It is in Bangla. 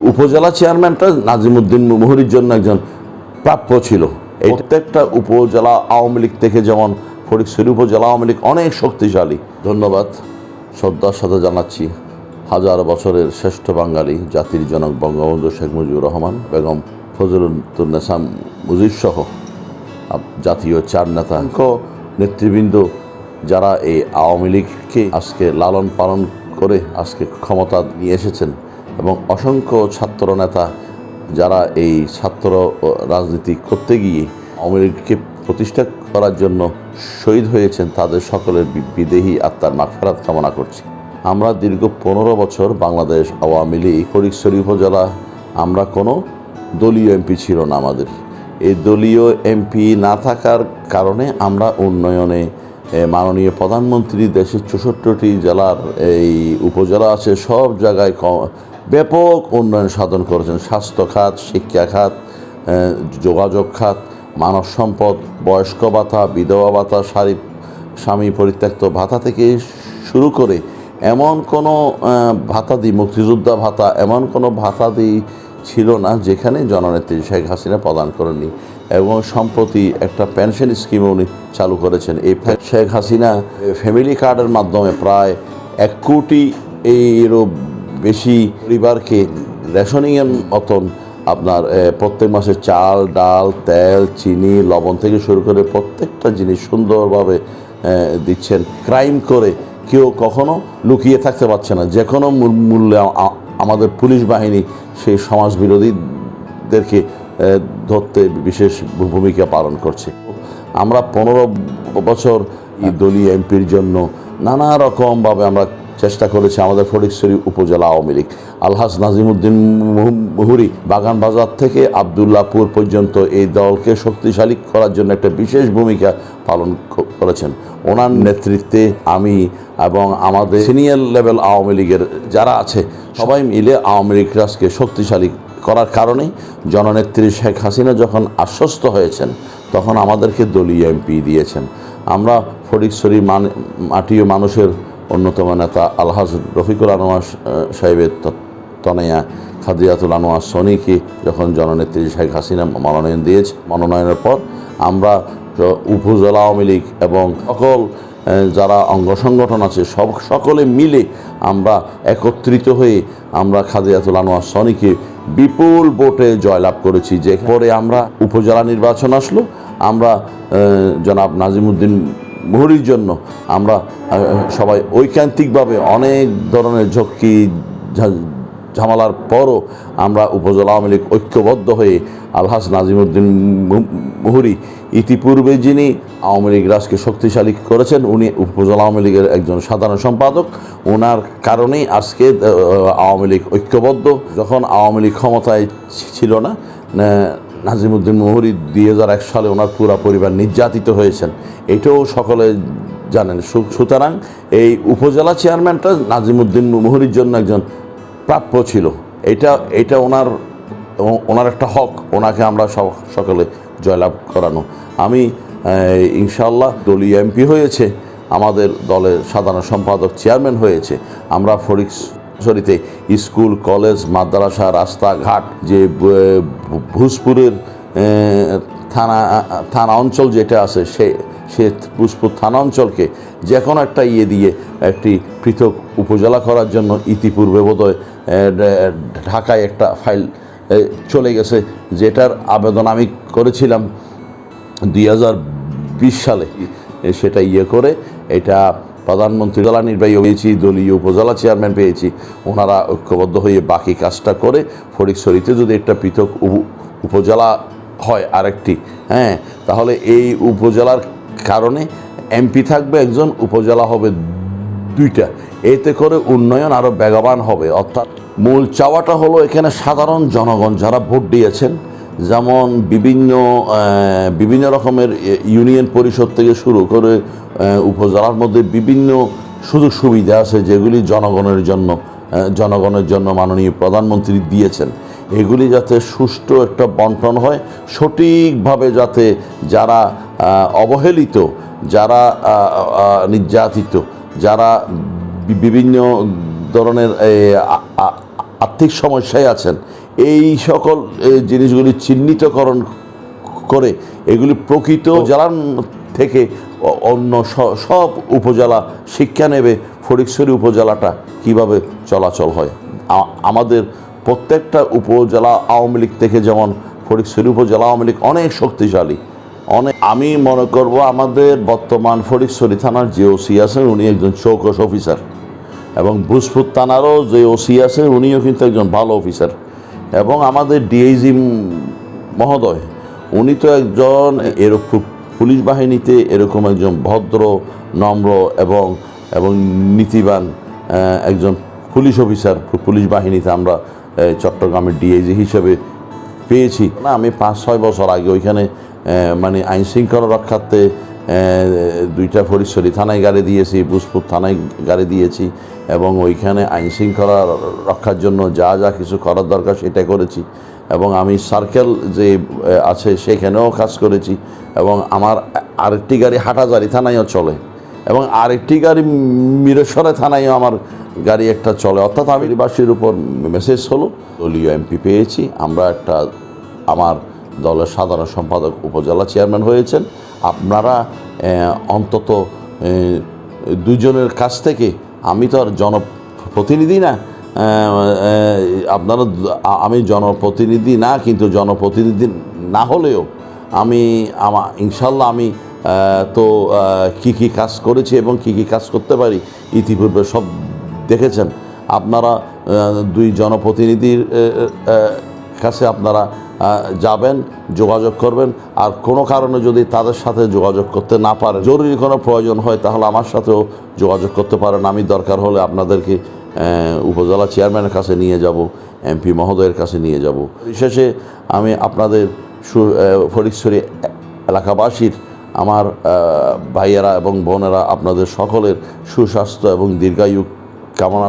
উপজেলা চেয়ারম্যানটা নাজিমুদ্দিন মুহুরির জন্য একজন প্রাপ্য ছিল। প্রত্যেকটা উপজেলা আওয়ামী লীগ থেকে যেমন ফটিকছড়ি উপজেলা আওয়ামী লীগ অনেক শক্তিশালী। ধন্যবাদ। শ্রদ্ধার সাথে জানাচ্ছি, হাজার বছরের শ্রেষ্ঠ বাঙালি, জাতির জনক বঙ্গবন্ধু শেখ মুজিবুর রহমান, বেগম ফজলুন্নেসা মুজিব সহ জাতীয় চার নেতা। নেতৃবৃন্দ যারা এই আওয়ামী লীগকে আজকে লালন পালন করে আজকে ক্ষমতা নিয়ে এসেছেন। এবং অসংখ্য ছাত্র নেতা যারা এই ছাত্র রাজনীতি করতে গিয়ে আওয়ামী প্রতিষ্ঠা করার জন্য শহীদ হয়েছেন তাদের সকলের বিদেহী আত্মার মাফেরাত কামনা করছি। আমরা দীর্ঘ পনেরো বছর বাংলাদেশ আওয়ামী লীগ ফটিকছড়ি উপজেলা, আমরা কোনো দলীয় এমপি ছিল না আমাদের। এই দলীয় এমপি না থাকার কারণে আমরা উন্নয়নে মাননীয় প্রধানমন্ত্রী দেশের চৌষট্টিটি জেলার এই উপজেলা আছে, সব জায়গায় ব্যাপক উন্নয়ন সাধন করেছেন। স্বাস্থ্য খাত শিক্ষা খাত যোগাযোগ খাত মানব সম্পদ বয়স্ক ভাতা বিধবা ভাতা সারি স্বামী পরিত্যক্ত ভাতা থেকে শুরু করে এমন কোনো আহ, ভাতা দিই মুক্তিযোদ্ধা ভাতা এমন কোনো ভাতা দিই ছিল না যেখানে জননেত্রী শেখ হাসিনা প্রদান করেননি। এবং সম্প্রতি একটা পেনশন স্কিম উনি চালু করেছেন। এই শেখ হাসিনা ফ্যামিলি কার্ডের মাধ্যমে প্রায় এক কোটি এরও বেশি পরিবারকে রেশনিংয়ের মতন আপনার প্রত্যেক মাসে চাল, ডাল, তেল, চিনি, লবণ থেকে শুরু করে প্রত্যেকটা জিনিস সুন্দরভাবে দিচ্ছেন। ক্রাইম করে কেউ কখনো লুকিয়ে থাকতে পারছে না। যে কোনো মূল- মূল্যে আমাদের পুলিশ বাহিনী সেই সমাজ বিরোধীদেরকে ধরতে বিশেষ ভূমিকা পালন করছে। আমরা পনেরো বছর দলীয় এমপির জন্য নানা রকমভাবে আমরা চেষ্টা করেছি আমাদের ফটিকছড়ি উপজেলা আওয়ামী লীগ। আলহাজ নাজিমুদ্দিন মুহু- মুহুরি বাগান বাজার থেকে আবদুল্লাপুর পর্যন্ত এই দলকে শক্তিশালী করার জন্য একটা বিশেষ ভূমিকা পালন করেছেন। ওনার নেতৃত্বে আমি এবং আমাদের সিনিয়র লেভেল আওয়ামী লীগের যারা আছে, সবাই মিলে আওয়ামী লীগ রাজকে শক্তিশালী করার কারণেই জননেত্রী শেখ হাসিনা যখন আশ্বস্ত হয়েছেন, তখন আমাদেরকে দলীয় এমপি দিয়েছেন। আমরা ফটিকছড়ি মান মাটি মানুষের অন্যতম নেতা আলহাজ রফিকুল আনোয়ার সাহেবের তনয়া খাদিয়াতুল আনোয়ার সনিকে যখন জননেত্রী শেখ হাসিনা মনোনয়ন দিয়েছে, মনোনয়নের পর আমরা উপজেলা আওয়ামী লীগ এবং সকল যারা অঙ্গ সংগঠন আছে, সব, সকলে মিলে আমরা একত্রিত হয়ে আমরা খাদিয়াতুল আনোয়ার সনিকে বিপুল ভোটে জয়লাভ করেছি। যে পরে আমরা উপজেলা নির্বাচন আসলো, আমরা জনাব নাজিমুদ্দিন মুহুরির জন্য আমরা সবাই ঐকান্তিকভাবে অনেক ধরনের ঝক্কি ঝামেলার পরও আমরা উপজেলা আওয়ামী লীগ ঐক্যবদ্ধ হয়ে আলহাস নাজিমুদ্দিন মুহুরি ইতিপূর্বে যিনি আওয়ামী লীগ রাজকে শক্তিশালী করেছেন, উনি উপজেলা আওয়ামী লীগের একজন সাধারণ সম্পাদক। ওনার কারণেই আজকে আওয়ামী লীগ ঐক্যবদ্ধ। যখন আওয়ামী লীগ ক্ষমতায় ছিল না- নাজিমুদ্দিন মুহুরি দুই হাজার এক সালে ওনার পুরা পরিবার নির্যাতিত হয়েছেন। এটাও সকলে জানেন। সুতরাং এই উপজেলা চেয়ারম্যানটা নাজিমুদ্দিন মুহুরির জন্য একজন প্রাপ্য ছিল। এটা এটা ওনার ওনার একটা হক। ওনাকে আমরা সকলে জয়লাভ করানো। আমি ইনশাল্লাহ দলীয় এমপি হয়েছে। আমাদের দলের সাধারণ সম্পাদক চেয়ারম্যান হয়েছে। আমরা ফরিক সরিতে স্কুল, কলেজ, মাদ্রাসা, রাস্তাঘাট, যে ভূজপুরের থানা থানা অঞ্চল যেটা আছে, সে সে ভূজপুর থানা অঞ্চলকে যে কোনো একটা ইয়ে দিয়ে একটি পৃথক উপজেলা করার জন্য ইতিপূর্বে বোধহয় ঢাকায় একটা ফাইল চলে গেছে, যেটার আবেদন আমি করেছিলাম দুই হাজার বিশ সালে। সেটা ইয়ে করে, এটা প্রধানমন্ত্রী জেলা নির্বাহী পেয়েছি দলীয় উপজেলা চেয়ারম্যান পেয়েছি। ওনারা ঐক্যবদ্ধ হয়ে বাকি কাজটা করে ফটিকছড়িতে যদি একটা পৃথক উপ- উপজেলা হয় আরেকটি হ্যাঁ তাহলে এই উপজেলার কারণে এমপি থাকবে একজন, উপজেলা হবে দুইটা। এতে করে উন্নয়ন আরও বেগবান হবে। অর্থাৎ মূল চাওয়াটা হলো এখানে সাধারণ জনগণ যারা ভোট দিয়েছেন, যেমন বিভিন্ন বিভিন্ন রকমের ইউনিয়ন পরিষদ থেকে শুরু করে উপজেলার মধ্যে বিভিন্ন সুযোগ সুবিধা আছে যেগুলি জনগণের জন্য জনগণের জন্য মাননীয় প্রধানমন্ত্রী দিয়েছেন। এগুলি যাতে সুষ্ঠু একটা বন্টন হয় সঠিকভাবে যাতে যারা অবহেলিত যারা নির্যাতিত যারা বিভিন্ন ধরনের আর্থিক সমস্যায় আছেন এই সকল জিনিসগুলি চিহ্নিতকরণ করে এগুলি প্রকৃত জেলার থেকে অন্য সব উপজেলা শিক্ষা নেবে ফটিকছড়ি উপজেলাটা কীভাবে চলাচল হয়। আমাদের প্রত্যেকটা উপজেলা আওয়ামী লীগ থেকে যেমন ফটিকছড়ি উপজেলা আওয়ামী লীগ অনেক শক্তিশালী। অনেক, আমি মনে করব আমাদের বর্তমান ফটিকছড়ি থানার যে ওসি আছেন উনি একজন চৌকস অফিসার এবং ভোজপুর থানারও যে ওসি আছে উনিও কিন্তু একজন ভালো অফিসার এবং আমাদের ডিআইজি মহোদয়, উনি তো একজন এরকম পুলিশ বাহিনীতে এরকম একজন ভদ্র, নম্র এবং এবং নীতিবান একজন পুলিশ অফিসার। পুলিশ বাহিনীতে আমরা চট্টগ্রামের ডিআইজি হিসেবে পেয়েছি। না, আমি পাঁচ, ছয় বছর আগে ওইখানে মানে আইন শৃঙ্খলা রক্ষার্থে দুইটা ফরিশ্বরী থানায় গাড়ি দিয়েছি বুসপুর থানায় গাড়ি দিয়েছি এবং ওইখানে আইন শৃঙ্খলা রক্ষার জন্য যা যা কিছু করার দরকার সেটা করেছি। এবং আমি সার্কেল যে আছে সেখানেও কাজ করেছি এবং আমার আরেকটি গাড়ি হাটাজারি থানায়ও চলে এবং আরেকটি গাড়ি মিরেশ্বরে থানায়ও আমার গাড়ি একটা চলে। অর্থাৎ আমি বাসীর উপর মেসেজ হলো দলীয় এমপি পেয়েছি। আমরা একটা আমার দলের সাধারণ সম্পাদক উপজেলা চেয়ারম্যান হয়েছেন। আপনারা অন্তত আহ, দুইজনের কাছ থেকে আমি তো আর জনপ্রতিনিধি না আপনারা আমি জনপ্রতিনিধি না, কিন্তু জনপ্রতিনিধি না হলেও আমি, আমা ইনশাল্লাহ আমি তো কি কি কাজ করেছি এবং কি কি কাজ করতে পারি ইতিপূর্বে সব দেখেছেন। আপনারা দুই জনপ্রতিনিধির কাছে আপনারা যাবেন, যোগাযোগ করবেন। আর কোনো কারণে যদি তাদের সাথে যোগাযোগ করতে না পারেন জরুরি কোনো প্রয়োজন হয়, তাহলে আমার সাথেও যোগাযোগ করতে পারেন। আমি দরকার হলে আপনাদেরকে উপজেলা চেয়ারম্যানের কাছে নিয়ে যাব, এমপি মহোদয়ের কাছে নিয়ে যাব। বিশেষে আমি আপনাদের ফটিকছড়ি এলাকাবাসীর, আমার ভাইয়েরা এবং বোনেরা, আপনাদের সকলের সুস্বাস্থ্য এবং দীর্ঘায়ু কামনা